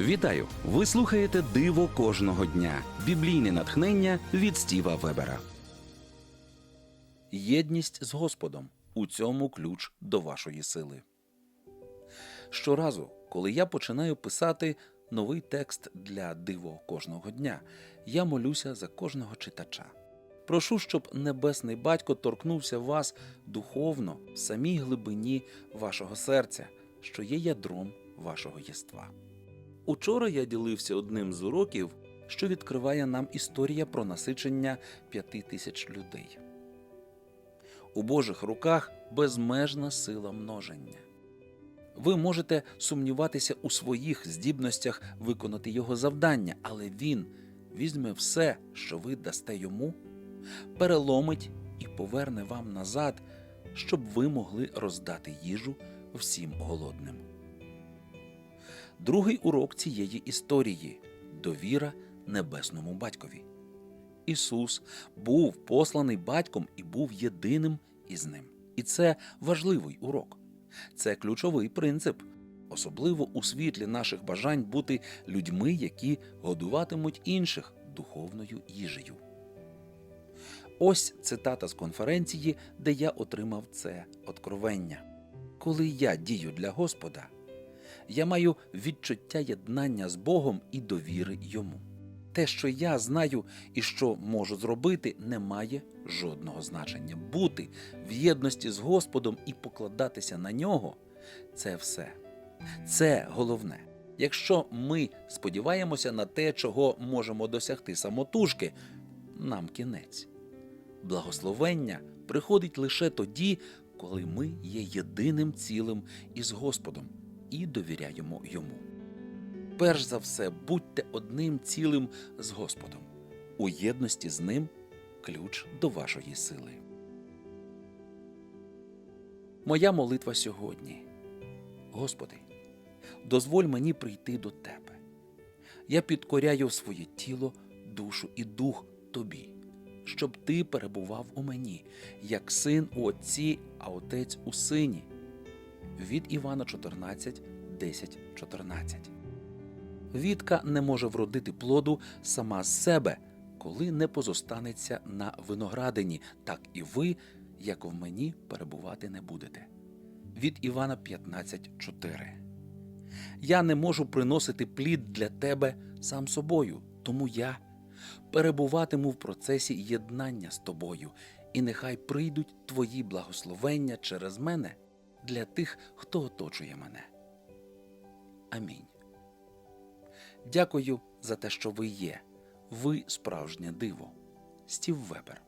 Вітаю! Ви слухаєте Диво кожного дня. Біблійне натхнення від Стіва Вебера. Єдність з Господом у цьому ключ до вашої сили. Щоразу, коли я починаю писати новий текст для диво кожного дня, я молюся за кожного читача. Прошу, щоб Небесний Батько торкнувся вас духовно в самій глибині вашого серця, що є ядром вашого єства. Учора я ділився одним з уроків, що відкриває нам історія про насичення п'яти тисяч людей. У Божих руках безмежна сила множення. Ви можете сумніватися у своїх здібностях виконати його завдання, але він візьме все, що ви дасте йому, переломить і поверне вам назад, щоб ви могли роздати їжу всім голодним. Другий урок цієї історії довіра небесному батькові. Ісус був посланий батьком і був єдиним із ним. І це важливий урок. Це ключовий принцип, особливо у світлі наших бажань бути людьми, які годуватимуть інших духовною їжею. Ось цитата з конференції, де я отримав це откровення. Коли я дію для Господа, я маю відчуття єднання з Богом і довіри йому. Те, що я знаю і що можу зробити, не має жодного значення. Бути в єдності з Господом і покладатися на нього це все. Це головне. Якщо ми сподіваємося на те, чого можемо досягти самотужки, нам кінець. Благословення приходить лише тоді, коли ми є єдиним цілим із Господом і довіряємо йому. Перш за все, будьте одним цілим з Господом. У єдності з ним ключ до вашої сили. Моя молитва сьогодні. Господи, дозволь мені прийти до Тебе. Я підкоряю своє тіло, душу і дух Тобі, щоб Ти перебував у мені, як син у Отці, а Отець у Сині. Від Івана 14, 10, 14. Вітка не може вродити плоду сама з себе, коли не позостанеться на виноградині, так і ви, як в мені, перебувати не будете. Від Івана 15.4 Я не можу приносити плід для тебе сам собою, тому я перебуватиму в процесі єднання з тобою, і нехай прийдуть твої благословення через мене для тих, хто оточує мене. Амінь. Дякую за те, що ви є. Ви справжнє диво. Стів Вебер.